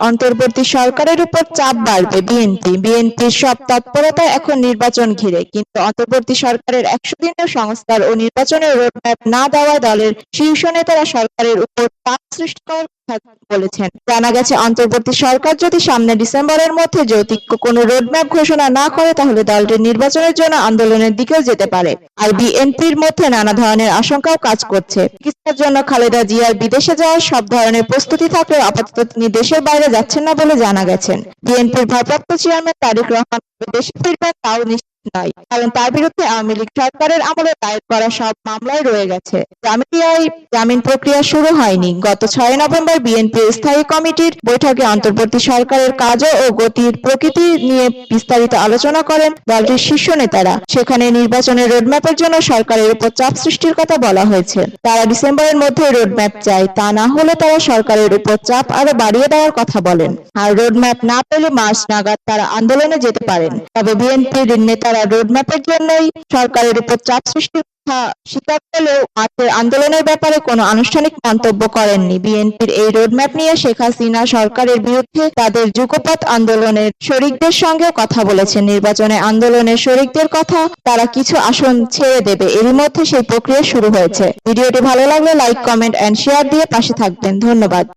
অন্তর্বর্তী সরকারের উপর চাপ বাড়বে বিএনপি। বিএনপির সব তৎপরতা এখন নির্বাচন ঘিরে। কিন্তু অন্তর্বর্তী সরকারের একশো দিনের সংস্কার ও নির্বাচনের রোডম্যাপ না দেওয়ায় দলের শীর্ষ নেতারা সরকারের উপর চাপ সৃষ্টি করার কথা বলেছেন। জানা গেছে, অন্তর্বর্তী সরকার যদি সামনে ডিসেম্বরের মধ্যে যৌতিক কোনো রোডম্যাপ ঘোষণা না করে, তাহলে দলটি নির্বাচনের জন্য আন্দোলনের দিকেও যেতে পারে। আর বিএনপির মধ্যে নানা ধরনের আশঙ্কাও কাজ করছে। চিকিৎসার জন্য খালেদা জিয়ার বিদেশে যাওয়ার সব ধরনের প্রস্তুতি থাকলেও আপাতত তিনি দেশের বাইরে যাচ্ছেন না বলে জানা গেছেন। বিএনপির ভারপ্রাপ্ত চেয়ারম্যান তারেক রহমান দেশে ফিরবেন তাও নিশ্চিত নয় কারণ তার বিরুদ্ধে আওয়ামী লীগ সরকারের আমলে দায়ের করা সব মামলায় রয়ে গেছে। জামিয়ায় জামিন প্রক্রিয়া শুরু হয়নি। গত ছয় নভেম্বর বিএনপির স্থায়ী কমিটির বৈঠকে অন্তর্বর্তী সরকারের কাজ ও গতির প্রকৃতি নিয়ে বিস্তারিত আলোচনা করেন দলটির শীর্ষ নেতারা। সেখানে নির্বাচনের রোডম্যাপের জন্য সরকারের উপর চাপ সৃষ্টির কথা বলা হয়েছে। তারা ডিসেম্বরের মধ্যে রোডম্যাপ চায়। তা না হলে তারা সরকারের উপর চাপ আরও বাড়িয়ে দেওয়ার কথা বলেন। আর রোডম্যাপ না পেলে মার্চ নাগাদ তারা আন্দোলনে যেতে পারেন। তবে বিএনপির নেতারা রোডম্যাপের জন্যই সরকারের উপর চাপ সৃষ্টির কথা স্বীকার করলেও আন্দোলনের ব্যাপারে কোনো আনুষ্ঠানিক মন্তব্য করেননি। বিএনপির এই রোডম্যাপ নিয়ে শেখ হাসিনা সরকারের বিরুদ্ধে তাদের যুগপৎ আন্দোলনের শরিকদের সঙ্গে কথা বলেছেন। নির্বাচনে আন্দোলনের শরিকদের কথা তারা কিছু আসন ছেড়ে দেবে। এরই মধ্যে সেই প্রক্রিয়া শুরু হয়েছে। ভিডিওটি ভালো লাগলে লাইক, কমেন্ট এন্ড শেয়ার দিয়ে পাশে থাকবেন। ধন্যবাদ।